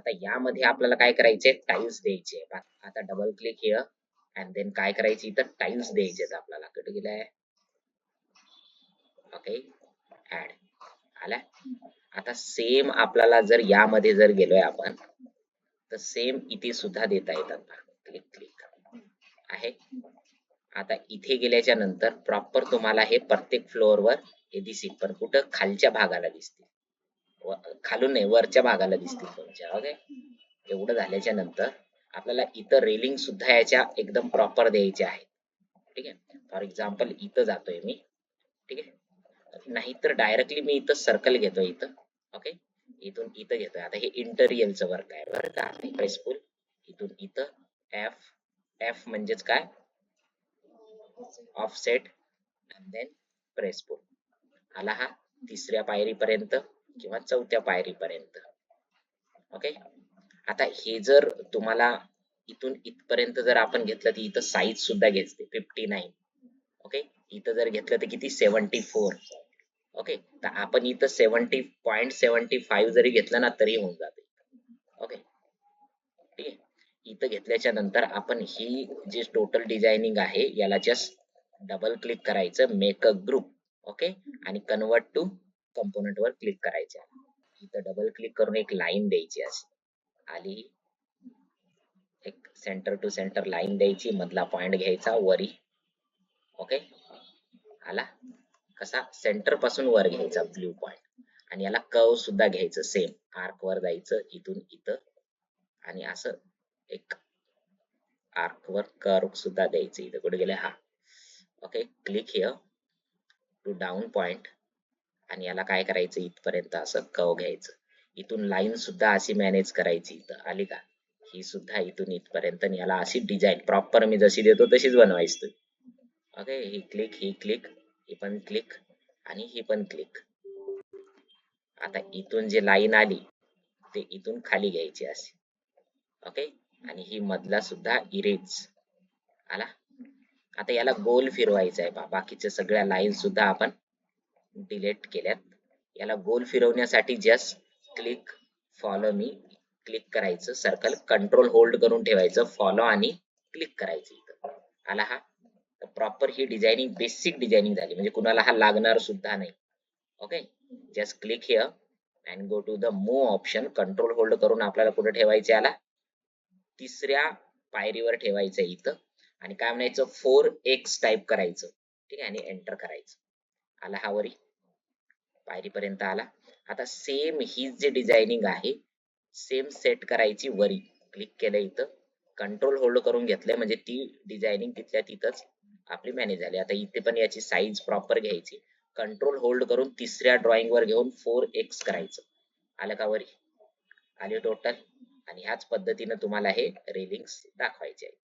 आता यामध्ये आपल्याला काय करायचे टाईल्स द्यायचे. आता double click here and then काय करायचे इथं? टाईल्स द्यायचे आपल्याला. कुठे गेलाय? ओके ऍड आला? आता सेम आपल्याला जर यामध्ये जर गेलोय आपण तर सेम इथे सुद्धा देता येतात क्लिक क्लिक आहे? आता इथे गेल्याच्यानंतर प्रॉपर तुम्हाला हे प्रत्येक फ्लोअरवर हे दिसेल. पण कुठं? खालच्या भागाला दिसतील. खालून नाही वरच्या भागाला दिसतील तुमच्या ओके एवढं झाल्याच्यानंतर आपल्याला इथं रेलिंग सुद्धा याच्या एकदम प्रॉपर द्यायच्या आहेत. ठीक आहे? फॉर एक्झाम्पल इथं जातोय मी. ठीक आहे? नाहीतर डायरेक्टली मी इथं सर्कल घेतोय इथं ओके इथून इथं घेतोय. आता हे इंटरियलचं वर्क आहे बरं का. प्रेसफुल इथून इथं एफ एफ म्हणजेच काय? ऑफसेट देन प्रेसफुल आला हा तिसऱ्या पायरीपर्यंत. किंवा चौथ्या पायरीपर्यंत. ओके आता हे जर तुम्हाला इथून इथपर्यंत जर आपण घेतलं तर इथं साईज सुद्धा घेते फिफ्टी नाईन ओके इथं जर घेतलं तर किती? सेव्हन्टी फोर ओके तर आपण इथं सेव्हन्टी पॉईंट सेव्हन्टी फाईव्ह जरी घेतलं ना तरी होऊन जाते. ओके ठीक आहे? इथं घेतल्याच्या नंतर आपण ही जी टोटल डिझायनिंग आहे याला जस्ट डबल क्लिक करायचं मेक अ ग्रुप ओके आणि कन्वर्ट टू कंपोनंट वर क्लिक करायचं इथं डबल क्लिक करून एक लाईन द्यायची अशी आली एक सेंटर टू सेंटर लाईन द्यायची मधला पॉइंट घ्यायचा वरी. ओके आला? कसा? सेंटरपासून वर घ्यायचा ब्ल्यू पॉइंट आणि याला कर्व सुद्धा घ्यायचं सेम आर्क वर जायचं इथून इथं. आणि असं एक आर्क वर कर्व सुद्धा द्यायचं. इथं कुठे गेले हा. Okay click here to down point आणि याला काय करायचं इथपर्यंत असं कव घ्यायचं? इथून लाईन सुद्धा अशी मॅनेज करायची इथं. आली का? ही सुद्धा इथून इथपर्यंत याला अशी डिझाईन प्रॉपर मी जशी देतो तशीच बनवायची तुम्ही ओके ही क्लिक ही क्लिक ही पण क्लिक आणि ही पण क्लिक आता इथून जे लाईन आली ते इथून खाली घ्यायची अशी. ओके आणि ही मधला सुद्धा इरेज आला? आता याला गोल फिरवायचा आहे बा. बाकीच्या सगळ्या लाईन सुद्धा आपण डिलीट केल्यात. याला गोल फिरवण्यासाठी जस्ट क्लिक फॉलो मी क्लिक करायचं. सर्कल कंट्रोल होल्ड करून ठेवायचं. फॉलो आणि क्लिक करायचं इथं. आला हा. प्रॉपर ही डिझायनिंग बेसिक डिझायनिंग झाली. म्हणजे कुणाला हा लागणार सुद्धा नाही. Okay just click here and go to the move option control hold करून आपल्याला कुठे ठेवायचं याला? तिसऱ्या पायरीवर ठेवायचं इथं. आणि काय म्हणायचं? फोर एक्स टाईप करायचं. ठीक आहे? आणि एंटर करायचं. आला हा वरी पायरीपर्यंत आला. आता सेम ही जी डिझायनिंग आहे सेम सेट करायची वरी. क्लिक केलं इथं. कंट्रोल होल्ड करून घेतलंय म्हणजे ती डिझायनिंग तिथल्या तिथंच आपली मॅनेज झाली. आता इथे पण याची साईज प्रॉपर घ्यायची. कंट्रोल होल्ड करून तिसऱ्या ड्रॉइंग वर घेऊन फोर एक्स करायचं. आलं का वरी? आली टोटल आणि ह्याच पद्धतीनं तुम्हाला हे रेलिंग्स दाखवायचे आहे